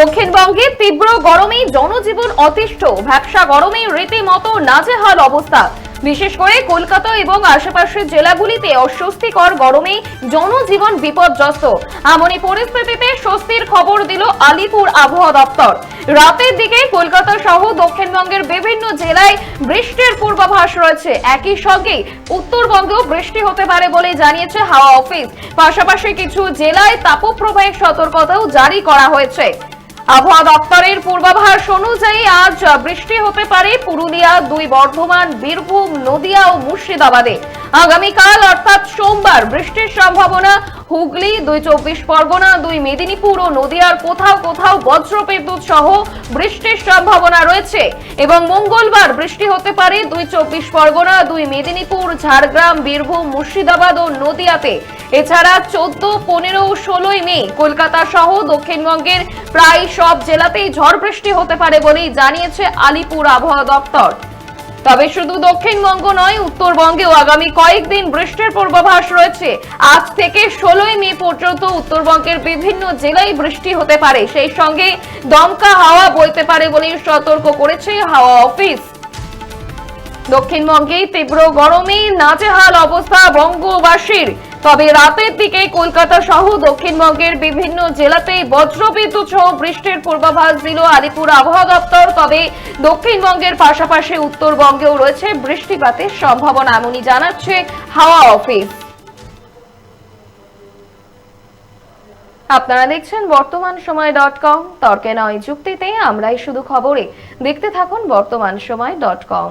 দক্ষিণবঙ্গে তীব্র গরমে জনজীবন অতিষ্ঠ। ভ্যাবসা গরমে রীতিমতো নাজেহাল অবস্থা। বিশেষ করে কলকাতা এবং আশেপাশের জেলাগুলিতে অস্বস্তিকর গরমে জনজীবন বিপর্যস্ত। এমনই পরিস্থিতিতে স্বস্তির খবর দিল আলিপুর আবহাওয়া দপ্তর। রাতের দিকে কলকাতা সহ দক্ষিণবঙ্গের বিভিন্ন জেলায় বৃষ্টির পূর্বাভাস রয়েছে। একই সঙ্গে উত্তরবঙ্গেও বৃষ্টি হতে পারে বলে জানিয়েছে হাওয়া অফিস। পাশাপাশি কিছু জেলায় তাপপ্রবাহের সতর্কতাও জারি করা হয়েছে। আবহাওয়া দপ্তরের পূর্বাভাস অনুযায়ী আজ বৃষ্টি হতে পারে। পুরুলিয়া, দুই বর্ধমান, বীরভূম, নদিয়া ও মুর্শিদাবাদে। আগামীকাল অর্থাৎ সোমবার বৃষ্টির সম্ভাবনা হুগলি, দুই চব্বিশ পরগনা, দুই মেদিনীপুর ও নদিয়ার কোথাও কোথাও বজ্রবিদ্যুৎ সহ বৃষ্টির সম্ভাবনা রয়েছে এবং মঙ্গলবার বৃষ্টি হতে পারে দুই চব্বিশ পরগনা, দুই মেদিনীপুর, ঝাড়গ্রাম, বীরভূম, মুর্শিদাবাদ ও নদিয়াতে। এছাড়া চোদ্দ, পনেরো ও ষোলোই মে কলকাতা সহ দক্ষিণবঙ্গের প্রায় সব জেলাতেই ঝড় বৃষ্টি হতে পারে বলেই জানিয়েছে আলিপুর আবহাওয়া দপ্তর। তবে শুধু দক্ষিণবঙ্গ নয়, উত্তরবঙ্গেও আগামী কয়েকদিন বৃষ্টির পূর্বাভাস রয়েছে। আজ থেকে ষোলোই মে পর্যন্ত উত্তরবঙ্গের বিভিন্ন জেলায় বৃষ্টি হতে পারে। সেই সঙ্গে দমকা হাওয়া বইতে পারে বলে সতর্ক করেছে হাওয়া অফিস। দক্ষিণবঙ্গে তীব্র গরমে নাজেহাল অবস্থা বঙ্গবাসীর। তবে রাতের দিকে কলকাতা সহ দক্ষিণবঙ্গের বিভিন্ন জেলাতেই বজ্রবিদ্যুৎ সহ বৃষ্টির পূর্বাভাস দিল আলিপুর আবহাওয়া দপ্তর। তবে দক্ষিণবঙ্গের পাশাপাশি উত্তরবঙ্গেও রয়েছে বৃষ্টিপাতের সম্ভাবনা, এমনই জানাচ্ছে হাওয়া অফিস। আপনারা দেখছেন বর্তমান সময় ডট কম। তর্কে নয় যুক্তিতে, আমরাই শুধু খবরে। দেখতে থাকুন বর্তমান সময় ডট কম।